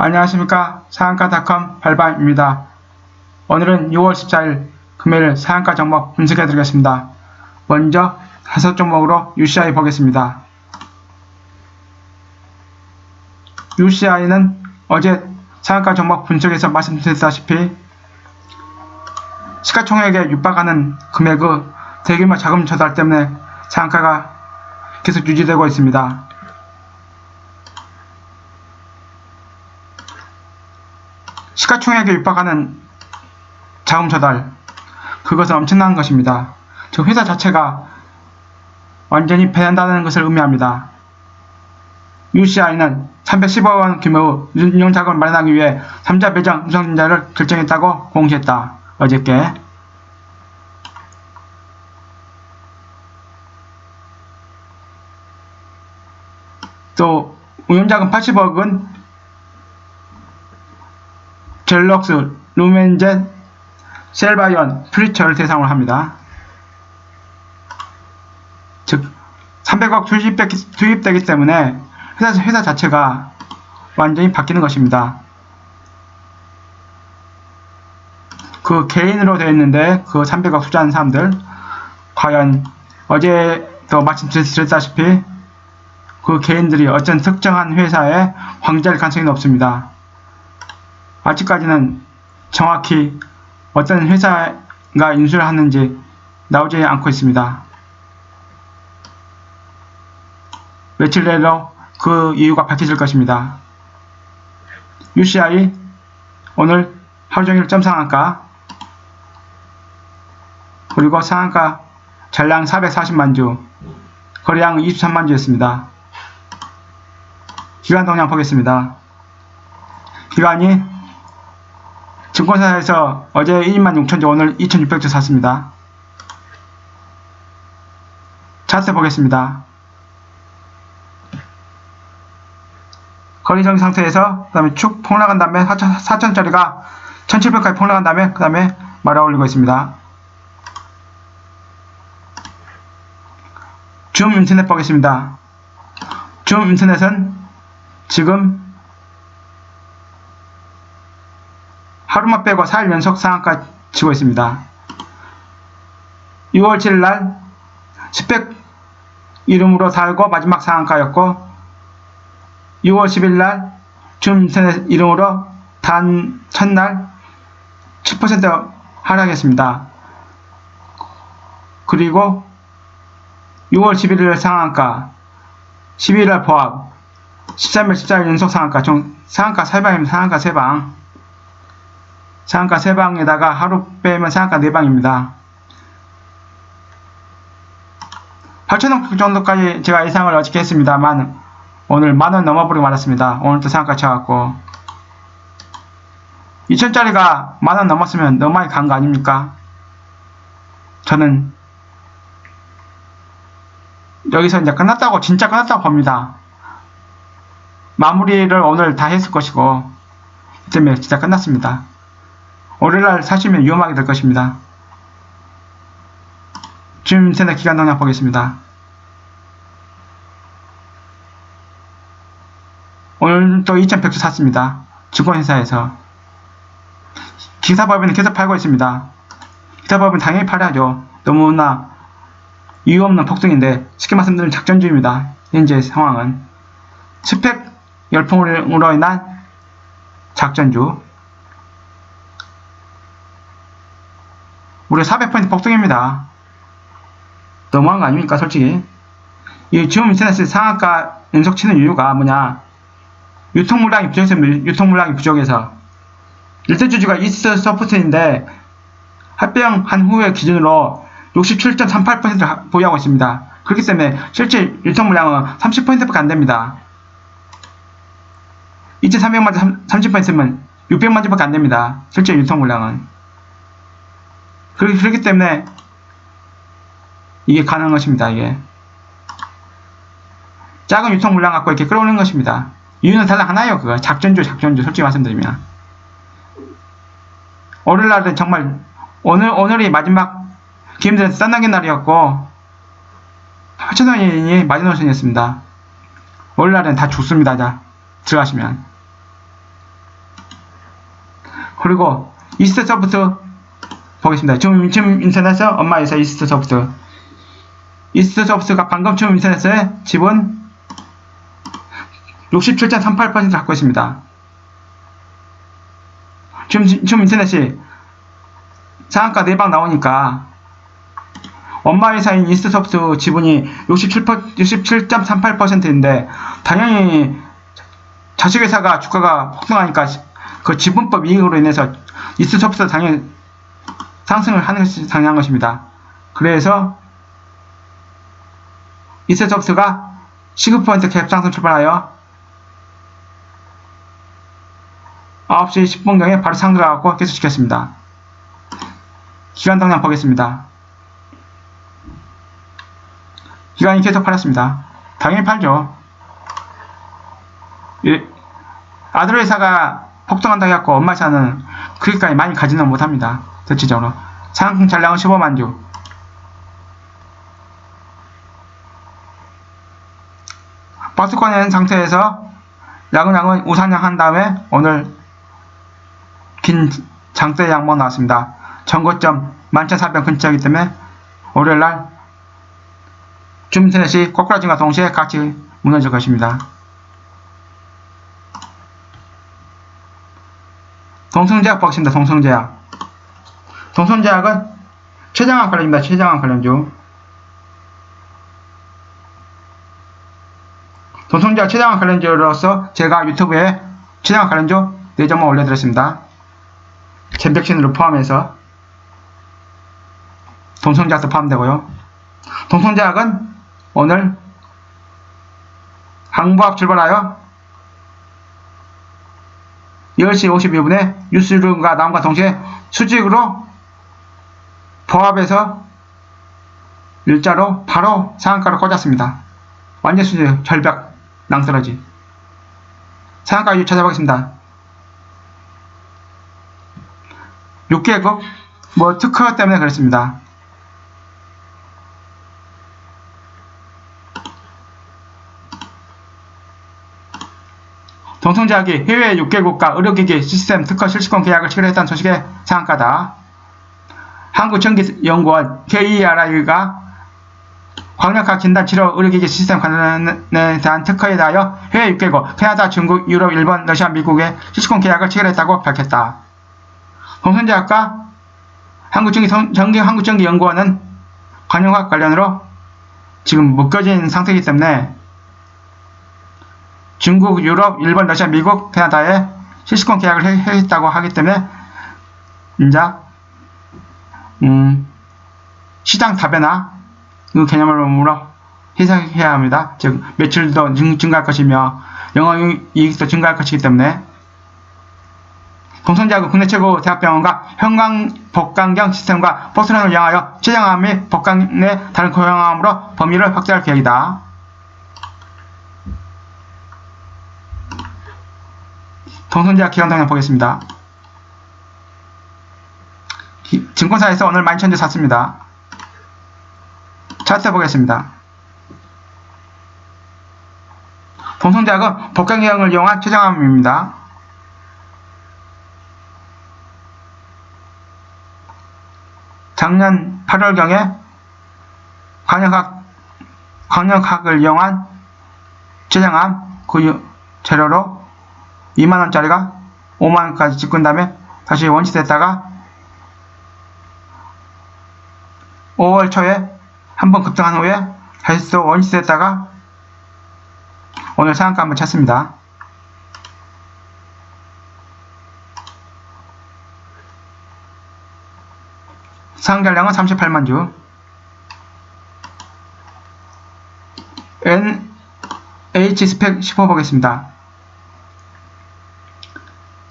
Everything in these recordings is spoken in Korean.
안녕하십니까 상한가닷컴 발바입니다. 오늘은 6월 14일 금요일 상한가 종목 분석해 드리겠습니다. 먼저 다섯 종목으로 UCI 보겠습니다. UCI는 어제 상한가 종목 분석에서 말씀드렸다시피 시가총액에 육박하는 금액의 대규모 자금 조달 때문에 상한가가 계속 유지되고 있습니다. 시가총액에 육박하는 자금 조달 그것은 엄청난 것입니다. 저 회사 자체가 완전히 배난다는 것을 의미합니다. UCI는 310억 원 규모의 운용 자금을 마련하기 위해 3자 배정 우선진자를 결정했다고 공시했다. 어저께 또 운용자금 80억은 젤럭스, 루멘젯, 셀바이언, 프리처를 대상으로 합니다. 즉 300억 투입되기, 투입되 기 때문에 회사, 회사 자체가 완전히 바뀌는 것입니다. 그 개인으로 되어 있는데 그 300억 투자한 사람들 과연 어제도 말씀드렸다시피 그 개인들이 어떤 특정한 회사에 황제할 가능성이 높습니다. 아직까지는 정확히 어떤 회사가 인수를 하는지 나오지 않고 있습니다. 며칠 내로 그 이유가 밝혀질 것입니다. UCI 오늘 하루 종일 점상한가 그리고 상한가 잔량 440만 주 거래량 23만 주였습니다. 기간 동향 보겠습니다. 기간이 증권사에서 어제 1만 6천주 오늘 2,600주 샀습니다. 차트 보겠습니다. 거리 정리 상태에서 그 다음에 축 폭락한 다음에 4천, 짜리가 1700까지 폭락한 다음에 그 다음에 말아 올리고 있습니다. 줌 인터넷 보겠습니다. 줌 인터넷은 지금 하루만 빼고 4일 연속 상한가 치고 있습니다. 6월 7일 날 스펙 이름으로 살고 마지막 상한가였고 6월 10일 날 줌 인터넷 이름으로 단 첫날 10% 하락했습니다. 그리고 6월 11일 상한가 12일 포함 13일 14일 연속 상한가 총 상한가 3방입니다. 상한가 3방 상한가 3방에다가 하루 빼면 상한가 4방입니다. 8천원 정도까지 제가 예상을 어저께 했습니다만 오늘 만원 넘어버리고 말았습니다. 오늘도 상한가 쳐갖고 2천짜리가 만원 넘었으면 너무 많이 간 거 아닙니까? 저는 여기서 이제 끝났다고 진짜 끝났다고 봅니다. 마무리를 오늘 다 했을 것이고 이 때문에 진짜 끝났습니다. 월요일날 사시면 위험하게 될 것입니다. 지금 인터넷 기간 동향 보겠습니다. 오늘 또 2,100주 샀습니다. 증권회사에서. 기사법인은 계속 팔고 있습니다. 기사법인 당연히 팔아야죠. 너무나 이유 없는 폭등인데 쉽게 말씀드리면 작전주입니다. 현재 상황은 스펙 열풍으로 인한 작전주 무려 400포인트 폭등입니다. 너무한 거 아닙니까 솔직히 이 지금 인터넷에 상한가 연속 치는 이유가 뭐냐 유통 물량이 부족해서 유통 물량이 부족해서 일대 주주가 이스트 소프트인데 합병한 후의 기준으로 67.38%를 보유하고 있습니다. 그렇기 때문에 실제 유통 물량은 30%밖에 안 됩니다. 2,300만 주 30%면 600만 주밖에 안 됩니다. 실제 유통 물량은. 그렇기 때문에 이게 가능한 것입니다. 이게 작은 유통 물량 갖고 이렇게 끌어오는 것입니다. 이유는 달랑 하나예요. 그거 작전주, 작전주. 솔직히 말씀드리면 오늘날은 정말 오늘 오늘이 마지막 기임들한테 싼나게 날이었고 8천원이 마지노선이었습니다. 오늘날은 다 죽습니다. 자 들어가시면 그리고 이스트 소프트 보겠습니다. 지금, 지금 인터넷에 엄마 회사 이스트 소프트. 이스트 소프트가 방금 지금 인터넷에 지분 67.38% 갖고 있습니다. 지금, 지금 인터넷이 상한가 4방 나오니까 엄마 회사인 이스트소프트 지분이 67, 67.38%인데 당연히 자식 회사가 주가가 폭등하니까 그 지분법 이익으로 인해서 이스트소프트가 당연히 상승을 하는 것이 당연한 것입니다. 그래서 이스트소프트가 19% 갭상승 출발하여 9시 10분경에 바로 상들어가고 계속 지켰습니다. 기간 동량 보겠습니다. 기간이 계속 팔았습니다. 당연히 팔죠. 예, 아들 회사가 폭등한다고 해갖고 엄마 회사는 그렇게까지 많이 가지는 못합니다. 대체적으로. 상승 잔량은 15만 주. 박스권 낸 상태에서 야근양은 우상향 한 다음에 오늘 긴 장대 양봉 나왔습니다. 전고점 11,400 근처이기 때문에 월요일날 줌인터넷이 꼬꾸라진과 동시에 같이 무너질 것입니다. 동성제약 보겠습니다. 동성제약. 동성제약은 최장암 관련입니다. 최장암 관련주. 동성제약 최장암 관련주로서 제가 유튜브에 최장암 관련주 4점을 올려드렸습니다. 젠백신으로 포함해서 동성제약도 포함되고요. 동성제약은 오늘 항부합 출발하여 10시 52분에 뉴스룸과 나옴과 동시에 수직으로 보합해서 일자로 바로 상한가로 꽂았습니다. 완전 수직 절벽 낭떠러지 상한가 이유 찾아보겠습니다. 6개국 뭐 특허 때문에 그렇습니다. 동성제약이 해외 6개국가 의료기기 시스템 특허 실시권 계약을 체결했다는 소식의 상한가다. 한국전기연구원 KERI가 광역학 진단 치료 의료기기 시스템 관련에 대한 특허에 대하여 해외 6개국, 캐나다, 중국, 유럽, 일본, 러시아, 미국의 실시권 계약을 체결했다고 밝혔다. 전기, 한국전기연구원은 관용학 관련으로 지금 묶여진 상태이기 때문에 중국, 유럽, 일본, 러시아, 미국, 캐나다에 실시권 계약을 해, 했다고 하기 때문에 이제 음, 시장 다변화 그 개념으로 해석해야 합니다. 즉 매출도 증가할 것이며 영업이익도 증가할 것이기 때문에 동성제약은 국내 최고 대학병원과 형광 복강경 시스템과 포스런을 이용하여 최장암 및 복강 내 다른 고형암으로 범위를 확대할 계획이다. 동성제약 기관 동향 보겠습니다. 기, 증권사에서 오늘 11,000주 샀습니다. 차트 보겠습니다. 동성제약은 복강경을 이용한 최장암입니다. 작년 8월경에 광역학, 광역학을 이용한 최장암 그 재료로 2만원짜리가 5만원까지 찍은 다음에 다시 원시됐다가 5월 초에 한번 급등한 후에 다시 또 원시됐다가 오늘 상한가 한번 찼습니다. 상결량은 38만 주. NH 스펙 10호 보겠습니다.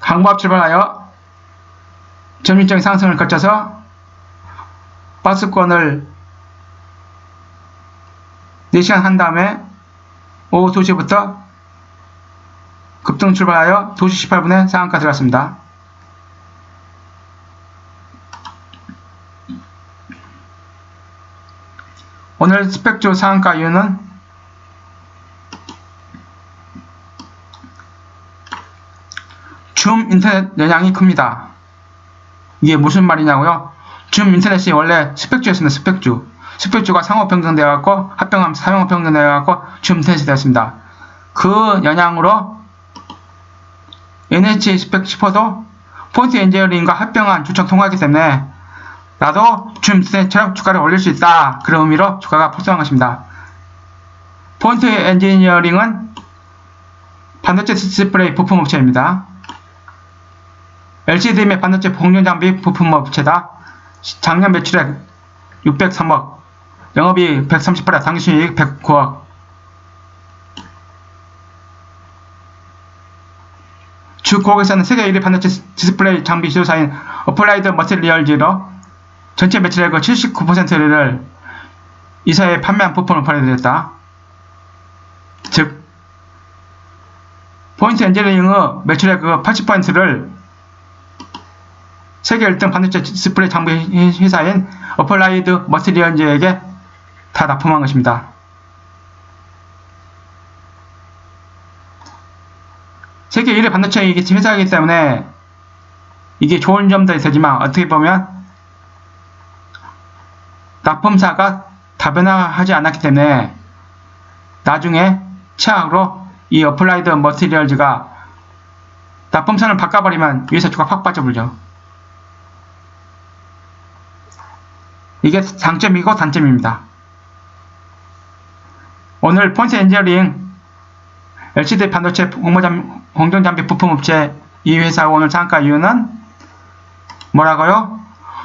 강보합 출발하여 점유적인 상승을 거쳐서 박스권을 4시간 한 다음에 오후 2시부터 급등 출발하여 2시 18분에 상한가 들어갔습니다. 오늘 스펙조 상한가 이유는 줌 인터넷 영향이 큽니다. 이게 무슨 말이냐고요? 줌 인터넷이 원래 스펙주였습니다. 스펙주. 스펙주가 상호 변경되어갖고 합병하면 사용 변경되어갖고 줌 인터넷이 되었습니다. 그 영향으로 NH 스펙 슈퍼도 폰트 엔지니어링과 합병한 주청 통과하기 때문에 나도 줌 인터넷처럼 주가를 올릴 수 있다. 그런 의미로 주가가 폭등한 것입니다. 폰트 엔지니어링은 반도체 디스플레이 부품 업체입니다. LCD 및 반도체 공정 장비 부품 업체다. 작년 매출액 603억, 영업이익 138억, 당기순이익 109억. 주 고객사는 세계 1위 반도체 디스플레이 장비 지도사인 어플라이드 머티리얼즈로 전체 매출액의 79%를 이사에 판매한 부품을 팔아드렸다. 즉, 포인트 엔지니어링의 매출액의 80%를 세계 1등 반도체 디스플레이 장비 회사인 어플라이드 머티리얼즈에게 다 납품한 것입니다. 세계 1위 반도체 회사이기 때문에 이게 좋은 점도 있지만 어떻게 보면 납품사가 다변화하지 않았기 때문에 나중에 최악으로 이 어플라이드 머티리얼즈가 납품선을 바꿔버리면 위에서 주가 확 빠져버리죠. 이게 장점이고 단점입니다. 오늘 폰스 엔지니어링 LCD 반도체 공정장비 부품업체 이 회사 오늘 잠깐 이유는 뭐라고요?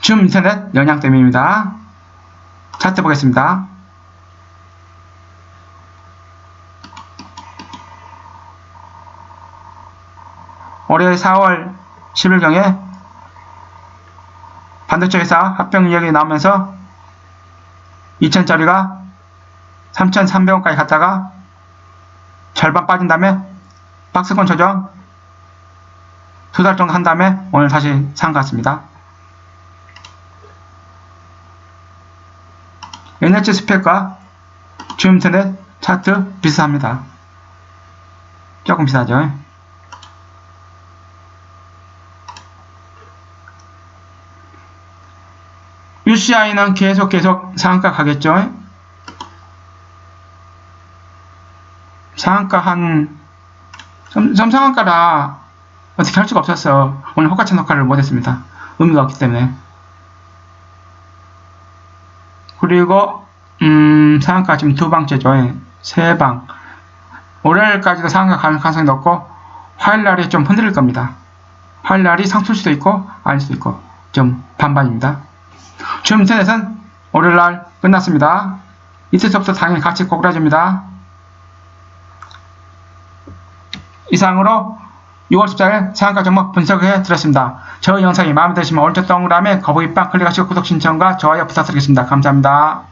줌 인터넷 영향 때문입니다. 차트 보겠습니다. 올해 4월 10일경에 반도체 회사 합병 이야기 나오면서 2천짜리가 3,300원까지 갔다가 절반 빠진 다음에 박스권 조정 두 달 정도 한 다음에 오늘 다시 산것 같습니다. NH 스펙과 줌인터넷 차트 비슷합니다. 조금 비싸죠. UCI는 계속 계속 상한가 가겠죠. 상한가 한 점, 점 상한가라 어떻게 할 수가 없었어. 오늘 호가찬 녹화를 못했습니다. 의미가 없기 때문에. 그리고 음, 상한가 지금 두 방째죠. 세 방. 월요일까지도 상한가 갈 가능성이 높고 화요일날이 좀 흔들릴 겁니다. 화요일 날이 상승 수도 있고 아닐 수도 있고 좀 반반입니다. 인터넷은 월요일날 끝났습니다. 이틀부터 당연히 같이 고그라집니다. 이상으로 6월 14일 상한가 종목 분석해 드렸습니다. 저희 영상이 마음에 드시면 오른쪽 동그라미 거북이빵 클릭하시고 구독 신청과 좋아요 부탁드리겠습니다. 감사합니다.